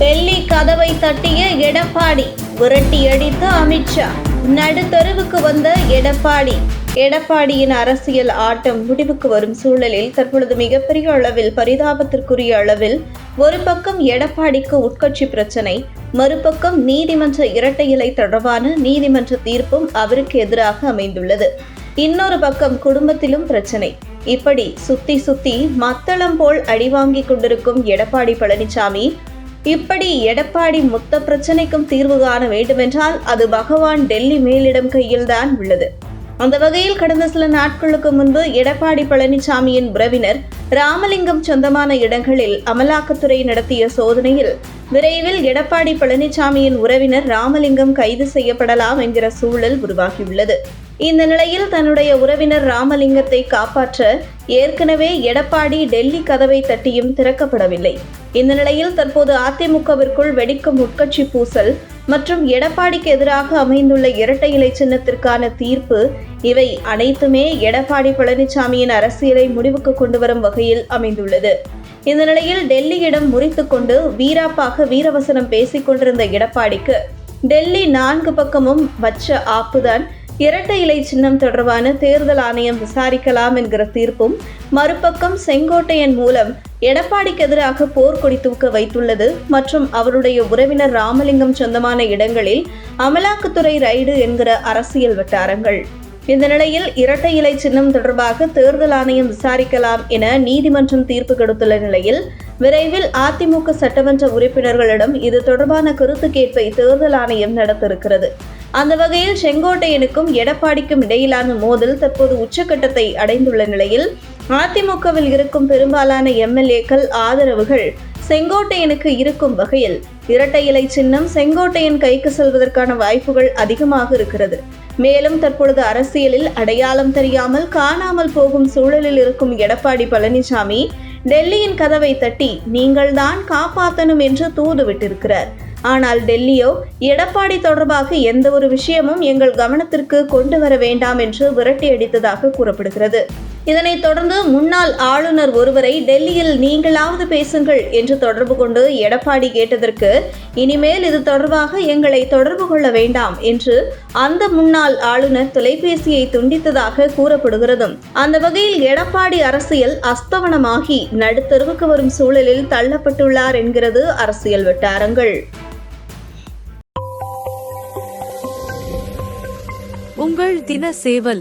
டெல்லி கதவை தட்டிய எடப்பாடி விரட்டி அடித்த அமித்ஷா நடுத்தருவுக்கு வந்த எடப்பாடி. எடப்பாடியின் அரசியல் ஆட்டம் முடிவுக்கு வரும் சூழலில் தற்பொழுது மிகப்பெரிய அளவில் பரிதாபத்திற்குரிய அளவில் ஒரு பக்கம் எடப்பாடிக்கு உட்கட்சி பிரச்சனை மறுபக்கம் நீதிமன்ற இரட்டை இலை தொடர்பான நீதிமன்ற தீர்ப்பும் அவருக்கு எதிராக அமைந்துள்ளது. இன்னொரு பக்கம் குடும்பத்திலும் பிரச்சனை. இப்படி சுத்தி சுத்தி மத்தளம் போல் அடிவாங்கிக் கொண்டிருக்கும் எடப்பாடி பழனிசாமி இப்படி எடப்பாடி மொத்த பிரச்சனைக்கும் தீர்வு காண வேண்டுமென்றால் அது பகவான் டெல்லி மேலிடம் கையில்தான் உள்ளது. அந்த வகையில் கடந்த சில நாட்களுக்கு முன்பு எடப்பாடி பழனிசாமியின் உறவினர் ராமலிங்கம் சொந்தமான இடங்களில் அமலாக்கத்துறை நடத்திய சோதனையில் விரைவில் எடப்பாடி பழனிசாமியின் உறவினர் ராமலிங்கம் கைது செய்யப்படலாம் என்கிற சூழல் உருவாகியுள்ளது. இந்த நிலையில் தன்னுடைய உறவினர் ராமலிங்கத்தை காப்பாற்ற ஏற்கனவே எடப்பாடி டெல்லி கதவை தட்டியும் திறக்கப்படவில்லை. இந்த நிலையில் தற்போது அதிமுகவிற்குள் வெடிக்கும் உட்கட்சி பூசல் மற்றும் எடப்பாடிக்கு எதிராக அமைந்துள்ள இரட்டை இலை சின்னத்திற்கான தீர்ப்பு இவை அனைத்துமே எடப்பாடி பழனிசாமியின் அரசியலை முடிவுக்கு கொண்டு வரும் வகையில் அமைந்துள்ளது. இந்த நிலையில் டெல்லியிடம் முறித்துக்கொண்டு வீராப்பாக வீரவசனம் பேசிக் கொண்டிருந்த எடப்பாடிக்கு டெல்லி நான்கு பக்கமும் வச்ச ஆப்புதான் இரட்டை இலை சின்னம் தொடர்பான தேர்தல் ஆணையம் விசாரிக்கலாம் என்கிற தீர்ப்பும் மறுபக்கம் செங்கோட்டையன் மூலம் எடப்பாடிக்கு எதிராக போர்க்கொடி தூக்க வைத்துள்ளது மற்றும் அவருடைய உறவினர் ராமலிங்கம் சொந்தமான இடங்களில் அமலாக்கத்துறை ரைடு என்கிற அரசியல் வட்டாரங்கள். இந்த நிலையில் இரட்டை இலை சின்னம் தொடர்பாக தேர்தல் ஆணையம் விசாரிக்கலாம் என நீதிமன்றம் தீர்ப்பு கொடுத்துள்ள நிலையில் விரைவில் அதிமுக சட்டமன்ற உறுப்பினர்களிடம் இது தொடர்பான கருத்து கேட்பை தேர்தல் ஆணையம் நடத்திருக்கிறது. அந்த வகையில் செங்கோட்டையனுக்கும் எடப்பாடிக்கும் இடையிலான மோதல் தற்போது உச்சக்கட்டத்தை அடைந்துள்ள நிலையில் அதிமுகவில் இருக்கும் பெரும்பாலான எம்எல்ஏக்கள் ஆதரவுகள் செங்கோட்டையனுக்கு இருக்கும் வகையில். இரட்டை இலை சின்னம் செங்கோட்டையன் கைக்கு செல்வதற்கான வாய்ப்புகள் அதிகமாக இருக்கிறது. மேலும் தற்பொழுது அரசியலில் அடையாளம் தெரியாமல் காணாமல் போகும் சூழலில் இருக்கும் எடப்பாடி பழனிசாமி டெல்லியின் கதவை தட்டி நீங்கள்தான் காப்பாற்றணும் என்று தூது விட்டிருக்கிறார். ஆனால் டெல்லியோ எடப்பாடி தொடர்பாக எந்த ஒரு விஷயமும் எங்கள் கவனத்திற்கு கொண்டு வர வேண்டாம் என்று விரட்டி அடித்ததாக கூறப்படுகிறது. இதனைத் தொடர்ந்து முன்னாள் ஆளுநர் ஒருவரை டெல்லியில் நீங்களாவது பேசுங்கள் என்று தொடர்பு கொண்டு எடப்பாடி கேட்டதற்கு இனிமேல் இது தொடர்பாக எங்களை தொடர்பு கொள்ள வேண்டாம் என்று அந்த முன்னாள் ஆளுநர் தொலைபேசியை துண்டித்ததாக கூறப்படுகிறதும் அந்த வகையில் எடப்பாடி அரசியல் அஸ்தவனமாகி நடுத்தருவுக்கு வரும் சூழலில் தள்ளப்பட்டுள்ளார் என்கிறது அரசியல் வட்டாரங்கள். உங்கள் தின சேவல்